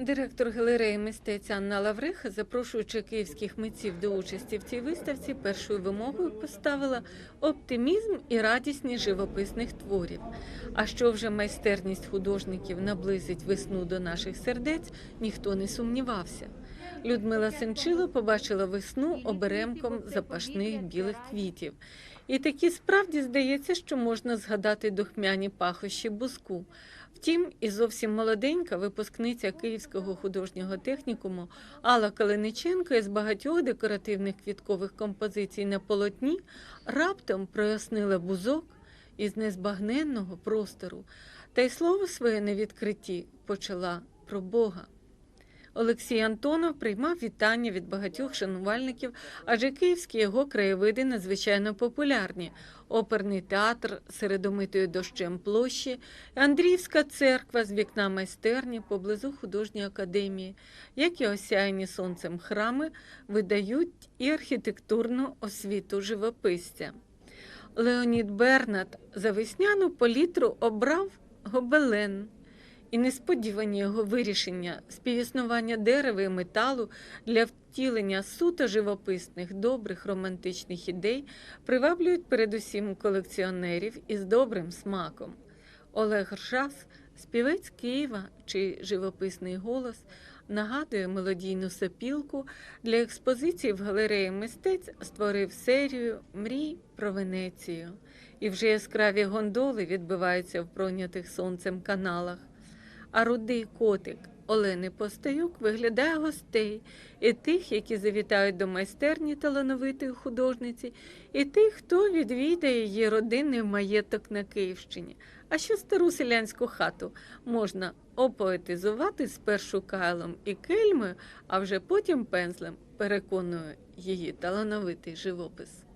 Директор галереї мистеця Анна Лавриха, запрошуючи київських митців до участі в цій виставці, першою вимогою поставила оптимізм і радісність живописних творів. А що вже майстерність художників наблизить весну до наших сердець, ніхто не сумнівався. Людмила Сенчило побачила весну оберемком запашних білих квітів. І таки справді здається, що можна згадати духмяні пахощі буску. Втім, і зовсім молоденька випускниця Київського художнього технікуму Алла Калиниченко із багатьох декоративних квіткових композицій на полотні раптом прояснила бузок із незбагненного простору, та й слово своє на відкритті почала про Бога. Олексій Антонов приймав вітання від багатьох шанувальників, адже київські його краєвиди надзвичайно популярні. Оперний театр серед омитої дощем площі, Андріївська церква з вікна майстерні поблизу художньої академії, як і осяяні сонцем храми, видають і архітектурну освіту живописця. Леонід Бернат за весняну палітру обрав гобелен. І несподівані його вирішення співіснування дерева і металу для втілення суто живописних, добрих романтичних ідей приваблюють передусім колекціонерів із добрим смаком. Олег Ржас, співець Києва чи живописний голос, нагадує мелодійну сопілку для експозиції в галереї мистець створив серію Мрій про Венецію. І вже яскраві гондоли відбиваються в пройнятих сонцем каналах а рудий котик Олени Постаюк виглядає гостей і тих, які завітають до майстерні талановитої художниці, і тих, хто відвідає її родинний маєток на Київщині. А що стару селянську хату можна опоетизувати спершу кайлом і кельмою, а вже потім пензлем, переконує її талановитий живопис.